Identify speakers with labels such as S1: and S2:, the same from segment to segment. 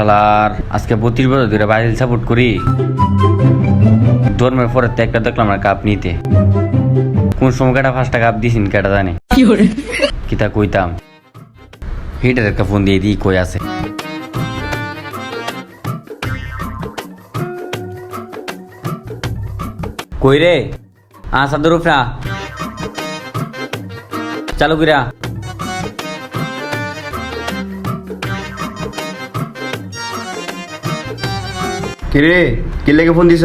S1: শালার। আজকে বত্রিশ বছর ধরে ব্রাজিল সাপোর্ট করি। ধর্মের পরে তো একটা দেখলাম না কাপ নিতে। কোন সময় কেটা ফার্স্টটা কাপ দিছিন কেটা জানি? কিতা কইতাম। হিটার একটা ফোন দিয়ে দিই কই আছে। কই রে? আ সাদর চালু কইরা।
S2: কিরে কি লেগে ফোন দিছ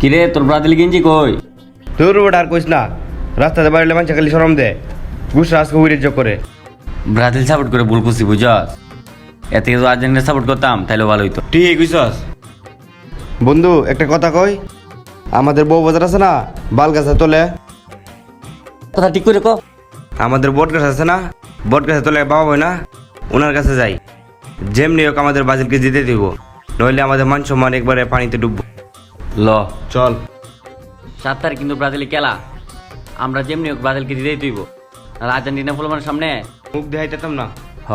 S1: কিরে তোর ব্রাজিল গেঞ্জি কই?
S2: তোর রোড আর কইস না রাস্তাতে বাড়িলে মানুষ খালি সরম দে গুস আজকে উইরেজ করে।
S1: ব্রাজিল সাপোর্ট করে ভুল করছি বুঝস এতে যদি আর্জেন্টিনা সাপোর্ট করতাম তাহলে ভালো হইতো।
S2: ঠিক কইছস। বন্ধু একটা কথা কই আমাদের বউ বাজার আছে না বাল গাছে তোলে।
S1: কথা ঠিক করে কো।
S2: আমাদের বট গাছ আছে না বট গাছে তোলে বাবা হয় না ওনার কাছে যাই। যেমনি হোক আমাদের বাজিলকে জিতে দিব। নইলে আমাদের মান সম্মান একবারে পানিতে ডুববো
S1: ল।
S2: চল।
S1: সাত কিন্তু ব্রাজিল খেলা। আমরা যেমনি হোক ব্রাজিলকে দিতেই তুইব। আর আর্জেন্টিনা ফুলমানের সামনে।
S2: মুখ দেখাইতাম না।
S1: হ।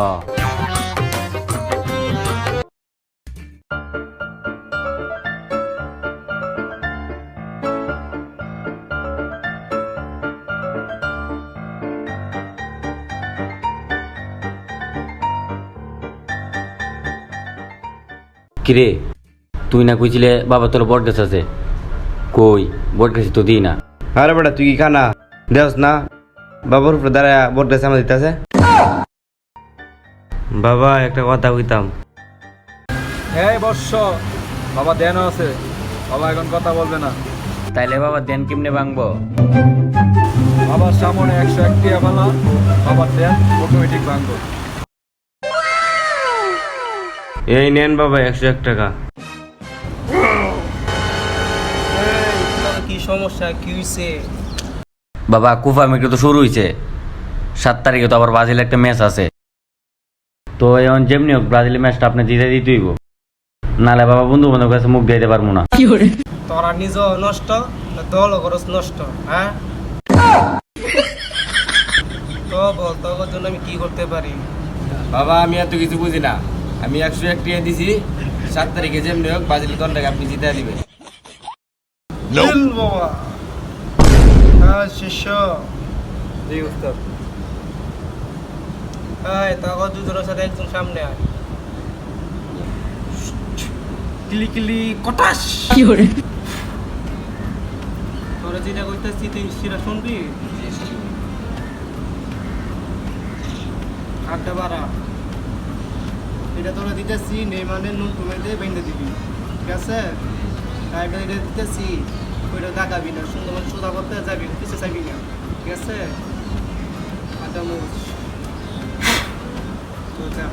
S1: কিরে? তুই না কইছিলে বাবা তোর বট গাছ আছে? কই? বট গাছ তো দিই না।
S2: আরে বেটা তুই কি খানা? দেওস না? বাবার উপরে দাঁড়ায় বট গাছে আমার দিতেছে বাবা একটা কথা কইতাম।
S3: এই বর্ষ বাবা ধ্যান আছে। বাবা এখন কথা বলবে না।
S1: তাইলে বাবা দেন কেমনে ভাঙবো?
S3: বাবার সামনে একশো একটি ফেলা বাবার ধ্যান অটোমেটিক ভাঙবো।
S2: এই নেন বাবা একশো এক টাকা।
S4: কি সমস্যা? কি হইছে?
S1: বাবা কুফা মেকে তো শুরু হয়েছে সাত তারিখে তো আবার ব্রাজিল একটা ম্যাচ আছে। তো এখন যেমনি হোক ব্রাজিলের ম্যাচটা আপনি জিতে দিতেইব নালে বাবা বন্ধু বান্ধব কাছে মুখ দিতে পারব না।
S4: তোরা নিজ নষ্ট দল খরচ নষ্ট হ্যাঁ? তো বল তোর জন্য আমি কি করতে পারি?
S2: বাবা আমি এত কিছু বুঝি না। আমি একশো এক টাকা দিছি সাত তারিখে যেমনি হোক বাজিল দলটাকে আপনি জিতে দিবেন।
S4: বাবা। হ্যাঁ শিষ্য।
S3: জি উস্তাদ।
S4: এই তোর দুজনের সাথে একজন সামনে আয়। কিলি কিলি কটাস! তোরা যেটা কইতেছি তুই সেটা শুনবি। আড্ডা বাড়া। এটা তোরা দিতেছি নেই মানে নুন দিয়ে বেঁধে দিবি। ঠিক আছে? আর এটা এটা দিতেছি, ওইটা দাগাবি না। সুন্দর মানে সোজা করতে যাবি কিছু চাইবি না। ঠিক আছে? আচ্ছা তো যা।